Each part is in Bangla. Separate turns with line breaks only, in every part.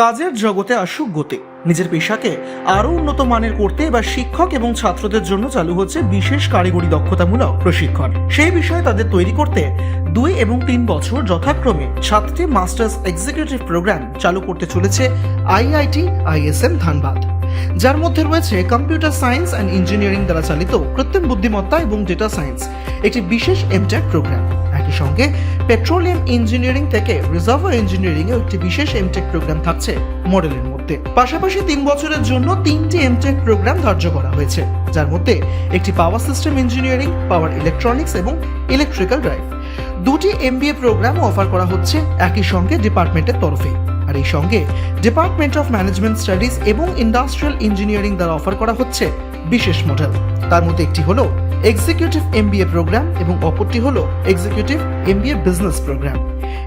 কাজের জগতে আসুক গতি। নিজের পেশাকে আরও উন্নত মানের করতে এবার শিক্ষক এবং ছাত্রদের জন্য চালু হচ্ছে বিশেষ কারিগরি দক্ষতামূলক প্রশিক্ষণ। সেই বিষয়ে তাদের তৈরি করতে দুই এবং তিন বছর যথাক্রমে সাতটি মাস্টার্স এক্সিকিউটিভ প্রোগ্রাম চালু করতে চলেছে আইআইটি আইএসএম ধানবাদ। যার মধ্যে রয়েছে কম্পিউটার সায়েন্স অ্যান্ড ইঞ্জিনিয়ারিং দ্বারা চালিত কৃত্রিম বুদ্ধিমত্তা এবং ডেটা সায়েন্স। একটি বিশেষ এমটেক প্রোগ্রাম। একই সঙ্গে পেট্রোলিয়াম ইঞ্জিনিয়ারিং থেকে রিজার্ভার এও একটি বিশেষ এমটেক প্রোগ্রাম থাকছে মডেলের মধ্যে। পাশাপাশি তিন বছরের জন্য তিনটি এমটেক প্রোগ্রাম ধার্য করা হয়েছে, যার মধ্যে একটি power system engineering power electronics এবং ইলেকট্রিক্যাল ড্রাইভ দুটি এমবিএ প্রোগ্রামও অফার করা হচ্ছে একই সঙ্গে ডিপার্টমেন্টের তরফে। আর এই সঙ্গে ডিপার্টমেন্ট অফ ম্যানেজমেন্ট স্টাডিজ এবং ইন্ডাস্ট্রিয়াল ইঞ্জিনিয়ারিং দ্বারা অফার করা হচ্ছে বিশেষ মডেল তার মধ্যে একটি হলো এক্সিকিউটিভ এমবিএ প্রোগ্রাম এবং অপরটি হলো এক্সিকিউটিভ এমবিএ বিজনেস প্রোগ্রাম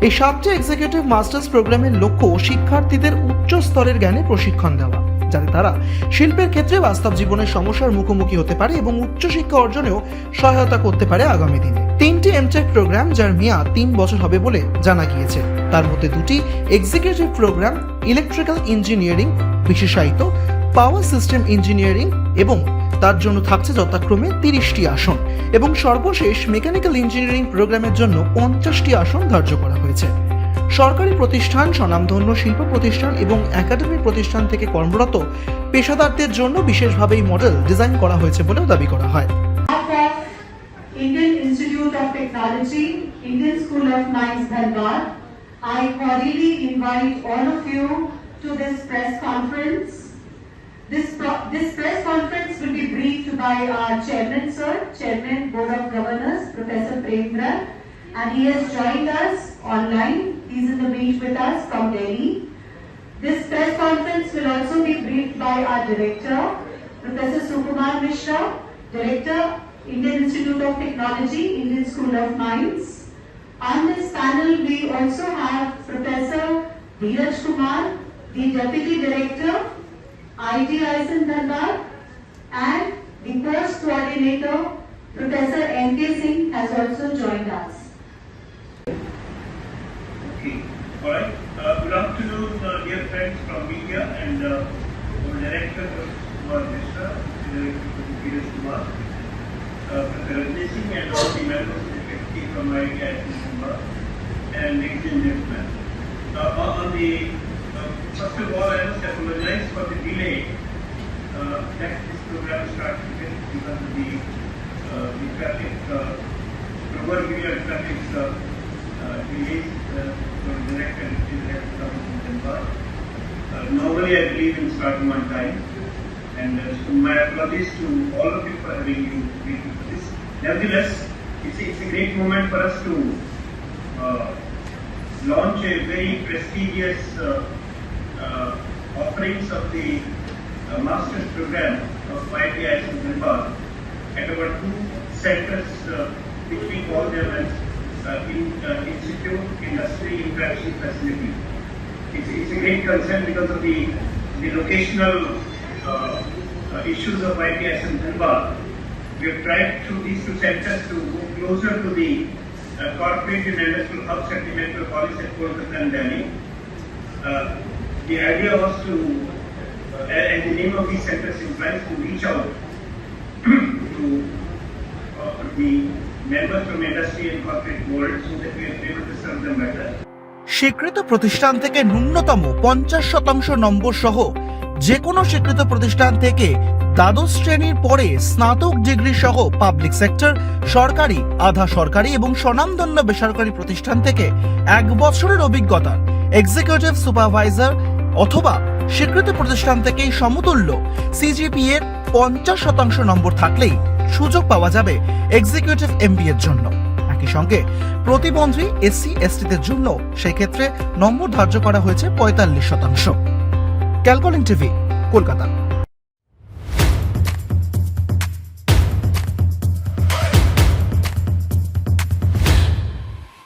এই সাতটি এক্সিকিউটিভ মাস্টার্স প্রোগ্রামের লক্ষ্য শিক্ষার্থীদের উচ্চ স্তরের জ্ঞানে প্রশিক্ষণ দেওয়া, যাতে তারা শিল্পের ক্ষেত্রে বাস্তব জীবনের সমস্যার মুখোমুখি হতে পারে এবং উচ্চশিক্ষা অর্জনেও সহায়তা করতে পারে আগামী দিনে। তিনটি এমটেক প্রোগ্রাম যার মেয়াদ তিন বছর হবে বলে জানা গিয়েছে। তার মধ্যে দুটি এক্সিকিউটিভ প্রোগ্রাম ইলেকট্রিক্যাল ইঞ্জিনিয়ারিং বিশেষায়িত পাওয়ার সিস্টেম ইঞ্জিনিয়ারিং এবং তার জন্য থাকছে যথাক্রমে তিরিশটি আসন এবং সর্বশেষ মেকানিক্যাল ইঞ্জিনিয়ারিং প্রোগ্রামের জন্য পঞ্চাশটি আসন ধার্য করা হয়েছে সরকারি প্রতিষ্ঠান, স্বনামধন্য শিল্প প্রতিষ্ঠান এবং একাডেমি প্রতিষ্ঠান থেকে কর্মরত পেশাদারদের জন্য বিশেষভাবে এই মডেল ডিজাইন করা হয়েছে বলেও দাবি করা হয়
to this press conference. This, this press conference will be briefed by our chairman, sir, Chairman Board of Governors, Professor Premra, and he has joined us online. He's in the meet with us from Delhi. This press conference will also be briefed by our director, Professor Sukumar Mishra, Director, Indian Institute of Technology, Indian School of Mines. On this panel, we also have Professor Dheeraj Kumar, the Deputy Director, ITISN Dharwad, and the Post Coordinator, Professor N.K. Singh has also joined us.
Okay, all right. Uh, Good afternoon, uh, dear friends from media and uh, our director, Kumar Mishra, director Peter Kumar, uh, Professor Rajni Singh and all the members of the committee from my Kumar, and ladies and gentlemen. Uh, On the, uh, first of all, I must apologize that this program started with because of the uh, the traffic, uh, proverbial traffic uh, uh, delays uh, for direct and indirect from Mumbai. Uh, Normally, I believe in starting on time, and uh, so my apologies to all of you for having you waiting for this. Nevertheless, it's a, it's a great moment for us to uh, launch a very prestigious uh, uh, offerings of the uh, master's program of ITIS in Mumbai at our two centers, uh, which we call them as uh, in, uh, Institute Industry Interaction Facility. It's, it's a great concern because of the, the locational uh, uh, issues of ITS in Dhanbad. We have tried through these two centers to go closer to the uh, corporate and industrial hubs at the metropolis at Kolkata and Delhi. The idea was to, and the name of these centers implies to reach out to uh, the members from industry and corporate world so that we are able to serve them better.
স্বীকৃত প্রতিষ্ঠান থেকে ন্যূনতম পঞ্চাশ শতাংশ নম্বর সহ যে কোনো স্বীকৃত প্রতিষ্ঠান থেকে দ্বাদশ শ্রেণির পরে স্নাতক ডিগ্রি সহ পাবলিক সেক্টর সরকারি আধা সরকারি এবং স্বনামধন্য বেসরকারি প্রতিষ্ঠান থেকে এক বছরের অভিজ্ঞতা এক্সিকিউটিভ সুপারভাইজার অথবা স্বীকৃত প্রতিষ্ঠান থেকেই সমতুল্য। সিজিপি এর পঞ্চাশ শতাংশ নম্বর থাকলেই সুযোগ পাওয়া যাবে এক্সিকিউটিভ এমবিএর জন্য। একই সঙ্গে প্রতিবন্ধী এসসি এসটিদের জন্য সেক্ষেত্রে নম্বর ধার্য করা হয়েছে পঁয়তাল্লিশ শতাংশ। ক্যালকলিং টিভি, কলকাতা।